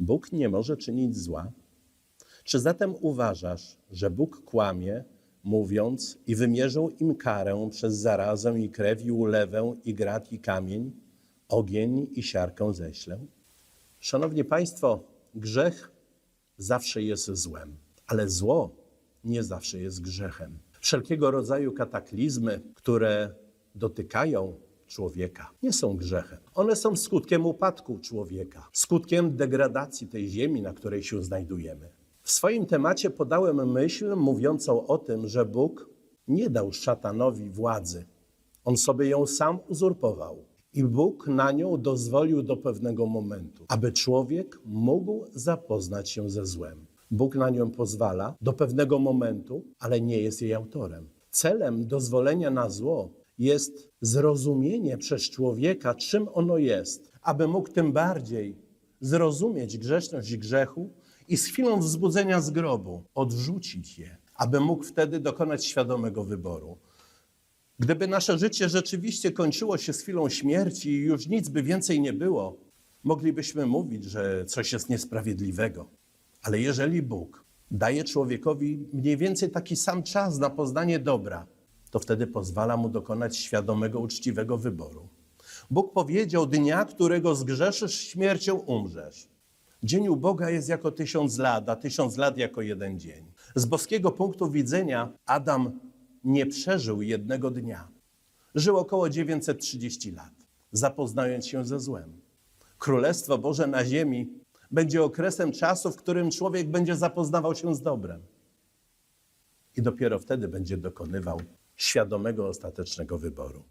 Bóg nie może czynić zła? Czy zatem uważasz, że Bóg kłamie, mówiąc i wymierzył im karę przez zarazę i krew i ulewę i grat i kamień, ogień i siarkę ześlę? Szanowni Państwo, grzech zawsze jest złem, ale zło nie zawsze jest grzechem. Wszelkiego rodzaju kataklizmy, które dotykają człowieka, nie są grzechem. One są skutkiem upadku człowieka, skutkiem degradacji tej ziemi, na której się znajdujemy. W swoim temacie podałem myśl mówiącą o tym, że Bóg nie dał szatanowi władzy. On sobie ją sam uzurpował. I Bóg na nią dozwolił do pewnego momentu, aby człowiek mógł zapoznać się ze złem. Bóg na nią pozwala do pewnego momentu, ale nie jest jej autorem. Celem dozwolenia na zło jest zrozumienie przez człowieka, czym ono jest, aby mógł tym bardziej zrozumieć grzeszność grzechu i z chwilą wzbudzenia z grobu odrzucić je, aby mógł wtedy dokonać świadomego wyboru. Gdyby nasze życie rzeczywiście kończyło się z chwilą śmierci i już nic by więcej nie było, moglibyśmy mówić, że coś jest niesprawiedliwego. Ale jeżeli Bóg daje człowiekowi mniej więcej taki sam czas na poznanie dobra, to wtedy pozwala mu dokonać świadomego, uczciwego wyboru. Bóg powiedział: Dnia, którego zgrzeszysz, śmiercią umrzesz. Dzień u Boga jest jako tysiąc lat, a tysiąc lat jako jeden dzień. Z boskiego punktu widzenia Adam nie przeżył jednego dnia. Żył około 930 lat, zapoznając się ze złem. Królestwo Boże na ziemi będzie okresem czasu, w którym człowiek będzie zapoznawał się z dobrem. I dopiero wtedy będzie dokonywał świadomego, ostatecznego wyboru.